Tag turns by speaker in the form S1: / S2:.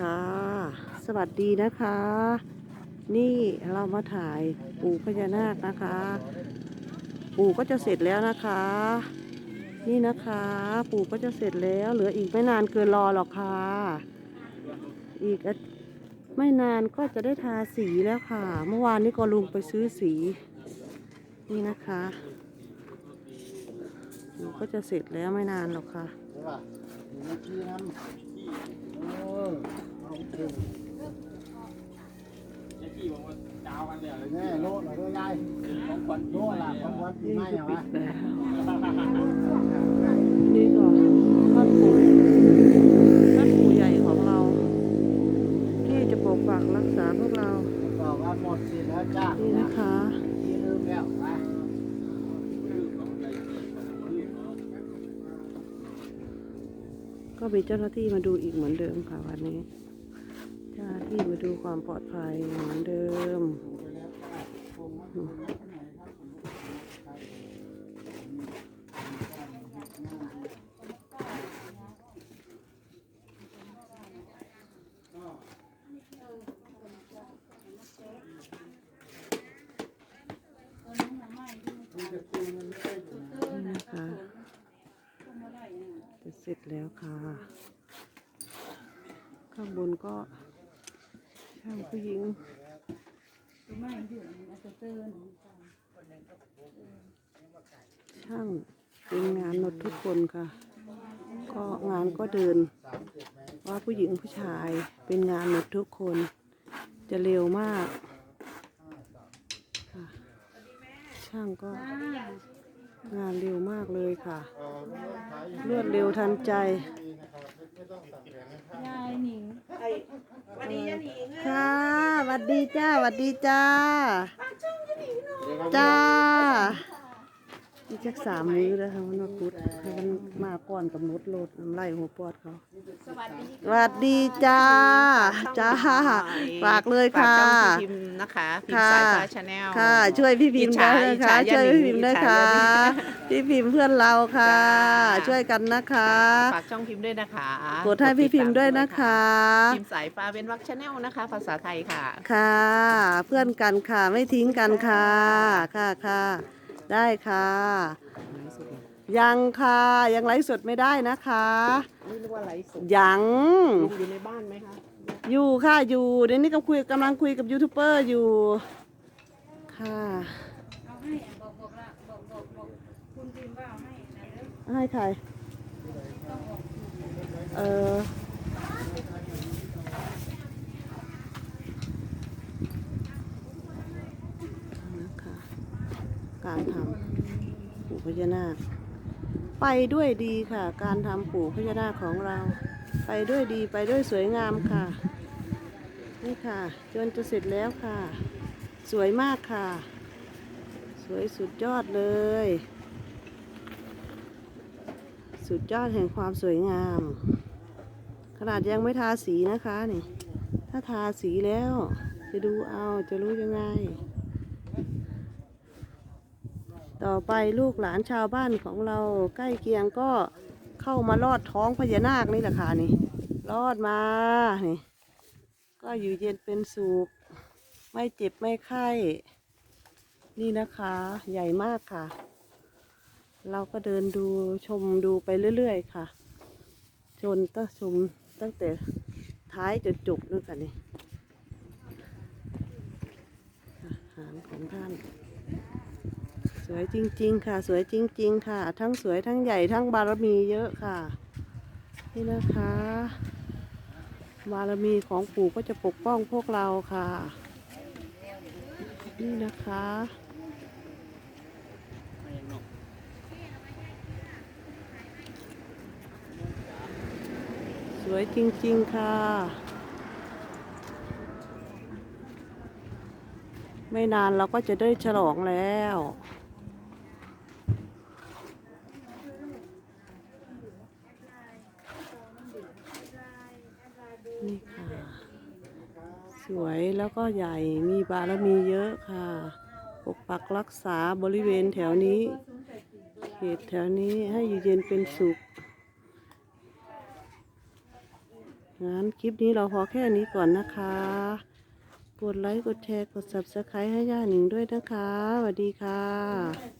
S1: ค่ะสวัสดีนะคะ นี่เรามาถ่ายปู่พญานาคนะคะ ปู่ก็จะเสร็จแล้วนะคะ นี่นะคะ ปู่ก็จะเสร็จแล้ว เหลืออีกไม่นานเกินรอหรอกค่ะ อีกไม่นานก็จะได้ทาสีแล้วค่ะ เมื่อวานนี้ก็ลุงไปซื้อสี นี่นะคะปู่ก็จะเสร็จแล้วไม่นานหรอกค่ะ
S2: ของขวัญ
S3: โลดล่ะของวัดปีใหม่เหรอวะ
S1: นี่ก็ท่านปู่ท่านปู่ใหญ่ของเรา ที่จะปกปักรักษาพวกเรา
S3: บอกว่าหมดสิทธิ์แล้วจ้า
S1: นี่นะคะ
S3: ที่ลืมแล้วไป
S1: ก็มีเจ้าหน้าที่มาดูอีกเหมือนเดิมค่ะวันนี้ เจ้าหน้าที่มาดูความปลอดภัยเหมือนเดิม นี่นะคะจะเสร็จแล้วค่ะ ข้างบนก็ช่างผู้หญิง ช่างเป็นงานหมดทุกคนค่ะ ก็งานก็เดิน ว่าผู้หญิงผู้ชายเป็นงานหมดทุกคน จะเร็วมากค่ะช่างก็งานเร็วมากเลยค่ะ รวดเร็วทันใจ
S4: ยายหนิง
S1: ค่ะหวัดดีจ้าหวัดดีจ้าจ้า อีกจักสามมื้อแล้วค่ะมันมาพุดให้มันมาก่อนกำหนดโลดน้ำไหลหัวปอดเขา
S4: สวัสดี
S1: สวัสดีจ้าจ้าฝากเลยค่ะ
S5: ฝากช่องพี่พิมพ์นะคะพิมพ์สายฟ้าชาแนล
S1: ค่ะ ช่วยพี่พิมพ์ด้วย
S5: อิจ
S1: นะ
S5: ฉา
S1: คะ
S5: อิจฉา
S1: ช่วยพี่พิมพ์ด้วยค่ะ
S5: อิจฉา
S1: พี่พิมพ์เพื่อนเราค่ะ
S5: จ้า
S1: ช่วยกันนะคะ
S5: ฝากช่องพิมพ์ด้วยนะคะ
S1: กดให้พี่พิมพ์ด้วยนะคะ
S5: พิมพ์สายฟ้าเป็นวักชาแนลนะคะ ภาษาไทยค่ะ
S1: ค่ะ เพื่อนกันค่ะไม่ทิ้งกันค่ะ ค่ะค่ะ ได้ค่ะ ยังค่ะยังไลฟ์สดไม่ได้นะคะ
S5: ไม่รู้ว่าไลฟ์สด
S1: ยัง
S5: ลุงอยู่ในบ้านไหมคะ
S1: อยู่ค่ะอยู่เดี๋ยวนี้ก็คุยกำลังคุยกับยูทูบเบอร์อยู่ค่ะ
S4: เอาให้บอกบอกละบอกบอกบอกคุณพิมพ์ว่าเอาให้นะเด้อ
S1: ให้ใคร เออ นะคะ การทำปู่พญานาค ไปด้วยดีค่ะ การทำปู่พญานาคของเรา ไปด้วยดีไปด้วยสวยงามค่ะ นี่ค่ะ จนจะเสร็จแล้วค่ะ สวยมากค่ะ สวยสุดยอดเลย สุดยอดแห่งความสวยงาม ขนาดยังไม่ทาสีนะคะนี่ ถ้าทาสีแล้วจะดูเอาจะรู้ยังไง ต่อไปลูกหลานชาวบ้านของเราใกล้เคียงก็เข้ามาลอดท้องพญานาคนี่แหละค่ะนี่ลอดมานี่ก็อยู่เย็นเป็นสุขไม่เจ็บไม่ไข้ นี่นะคะ ใหญ่มากค่ะ เราก็เดินดูชมดูไปเรื่อยๆค่ะ ชนตั้งชมตั้งแต่ท้ายจนจบด้วยกันนี่อาหารของท่าน วยจริง ๆ ค่ะ สวยจริง ๆ ค่ะ ทั้งสวยทั้งใหญ่ทั้งบารมีเยอะค่ะ นี่นะคะ บารมีของปู่ก็จะปกป้องพวกเราค่ะ นี่นะคะสวยจริง ๆ ค่ะ ไม่นานเราก็จะได้ฉลองแล้ว นี่ค่ะ ส วยแล้วก็ใหญ่มีบารมีเยอะค่ะ ปกปักรักษาบริเวณแถวนี้ เขตแถวนี้ให้อยู่เย็นเป็นสุขงั้นคลิปนี้เราพอแค่นี้ก่อนนะคะ กดไลค์ กดแชร์ กด subscribe ให้ย่าหนิงด้วยนะคะสวัสดีค่ะ